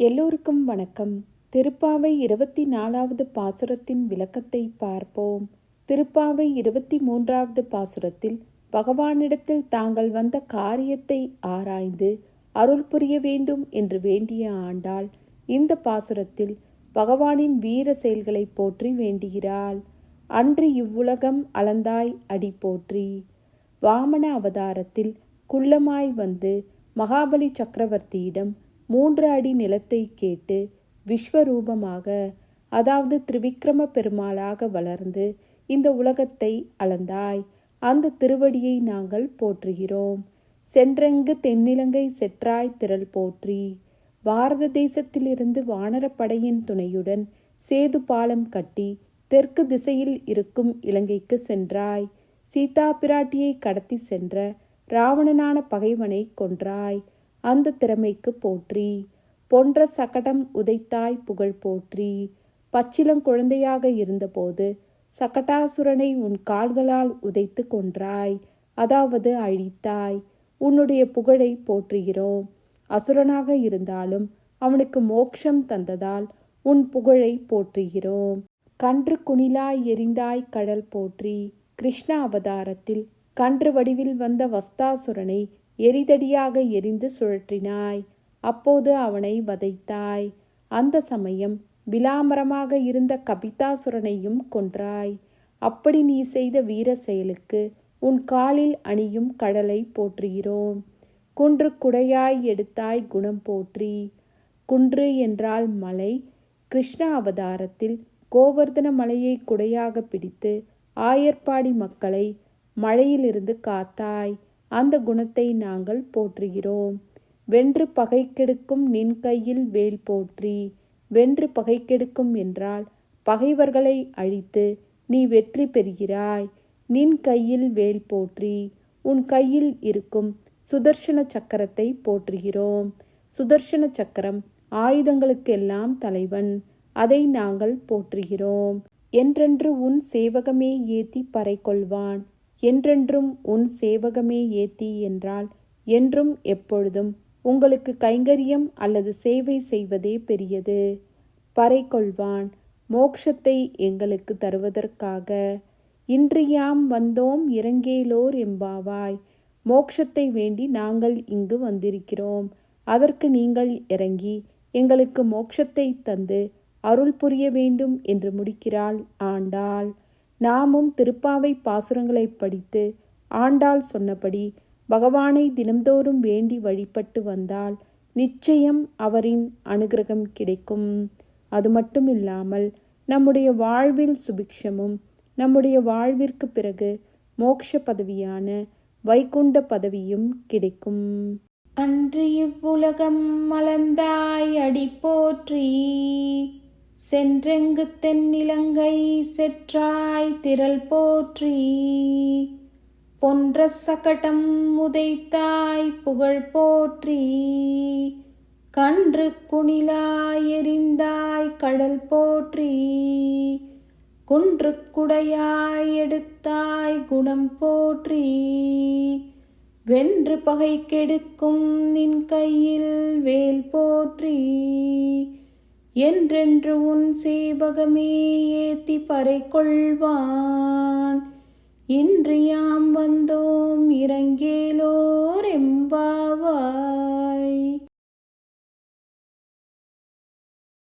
எல்லோருக்கும் வணக்கம். திருப்பாவை இருபத்தி நாலாவது பாசுரத்தின் விளக்கத்தை பார்ப்போம். திருப்பாவை இருபத்தி மூன்றாவது பாசுரத்தில் பகவானிடத்தில் தாங்கள் வந்த காரியத்தை ஆராய்ந்து அருள் புரிய வேண்டும் என்று வேண்டிய ஆண்டாள். இந்த பாசுரத்தில் பகவானின் வீர செயல்களை போற்றி வேண்டுகிறாள். அன்று இவ்வுலகம் அளந்தாய் அடி போற்றி. வாமன அவதாரத்தில் குள்ளமாய் வந்து மகாபலி சக்கரவர்த்தியிடம் மூன்று அடி நிலத்தை கேட்டு விஸ்வரூபமாக அதாவது திரிவிக்ரம பெருமாளாக வளர்ந்து இந்த உலகத்தை அளந்தாய். அந்த திருவடியை நாங்கள் போற்றுகிறோம். சென்றெங்கு தென்னிலங்கை செற்றாய் திரள் போற்றி. பாரத தேசத்திலிருந்து வானரப்படையின் துணையுடன் சேது பாலம் கட்டி தெற்கு திசையில் இருக்கும் இலங்கைக்கு சென்றாய். சீதா பிராட்டியை கடத்தி சென்ற ராவணனான பகைவனை கொன்றாய். அந்த திறமைக்கு போற்றி. பொன்ற சகடம் உதைத்தாய் புகழ் போற்றி. பச்சிலங்குழந்தையாக இருந்தபோது சகட்டாசுரனை உன் கால்களால் உதைத்து கொன்றாய். அதாவது அழித்தாய். உன்னுடைய புகழை போற்றுகிறோம். அசுரனாக இருந்தாலும் அவனுக்கு மோட்சம் தந்ததால் உன் புகழை போற்றுகிறோம். கன்று குணிலாய் எரிந்தாய் கடல் போற்றி. கிருஷ்ண அவதாரத்தில் கன்று வடிவில் வந்த வஸ்தாசுரனை எரிதடியாக எரிந்து சுழற்றினாய். அப்போது அவனை வதைத்தாய். அந்த சமயம் விலாமரமாக இருந்த கபிதாசுரனையும் கொன்றாய். அப்படி நீ செய்த வீர செயலுக்கு உன் காலில் அணியும் கடலை போற்றுகிறோம். குன்று குடையாய் எடுத்தாய் குணம் போற்றி. குன்று என்றால் மலை. கிருஷ்ண அவதாரத்தில் கோவர்தன மலையை குடையாக பிடித்து ஆயர்பாடி மக்களை மழையிலிருந்து காத்தாய். அந்த குணத்தை நாங்கள் போற்றுகிறோம். வென்று பகை கெடுக்கும் நின் கையில் வேல் போற்றி வென்று பகை கெடுக்கும் என்றால் பகைவர்களை அழித்து நீ வெற்றி பெறுகிறாய். நின் கையில் வேல் போற்றி உன் கையில் இருக்கும் சுதர்ஷன சக்கரத்தை போற்றுகிறோம். சுதர்ஷன சக்கரம் ஆயுதங்களுக்கெல்லாம் தலைவன் அதை நாங்கள் போற்றுகிறோம். என்றென்று உன் சேவகமே ஏத்தி பறை கொள்வான். என்றென்றும் உன் சேவகமே ஏத்தி என்றால் என்றும் எப்பொழுதும் உங்களுக்கு கைங்கரியம் அல்லது சேவை செய்வதே பெரியது. பறை கொள்வான். மோக்ஷத்தை எங்களுக்கு தருவதற்காக. இன்று யாம் வந்தோம் இறங்கேலோர் எம்பாவாய். மோக்ஷத்தை வேண்டி நாங்கள் இங்கு வந்திருக்கிறோம். அதற்கு நீங்கள் இறங்கி எங்களுக்கு மோக்ஷத்தை தந்து அருள் புரிய வேண்டும் என்று முடிக்கிறாள் ஆண்டாள். நாமும் திருப்பாவை பாசுரங்களை படித்து ஆண்டாள் சொன்னபடி பகவானை தினம்தோறும் வேண்டி வழிபட்டு வந்தால் நிச்சயம் அவரின் அனுகிரகம் கிடைக்கும். அது மட்டும் இல்லாமல் நம்முடைய வாழ்வில் சுபிக்ஷமும் நம்முடைய வாழ்விற்கு பிறகு மோக்ஷ பதவியான வைகுண்ட பதவியும் கிடைக்கும். அன்று இவ்வுலகம் மலர்ந்தாய் அடி போற்றி சென்றெங்கு தென்னிலங்கை செற்றாய் திரள் போற்றி. பொன்ற சகடம் உதைத்தாய் புகழ் போற்றி. கன்று குணிலாய் எரிந்தாய் கடல் போற்றி. குன்று குடையாய் எடுத்தாய் குணம் போற்றி. வென்று பகை கெடுக்கும் நின் கையில் வேல் போற்றி. என்றென்று உன் சேவகமே ஏத்தி பறை கொள்வான். இன்று யாம் வந்தோ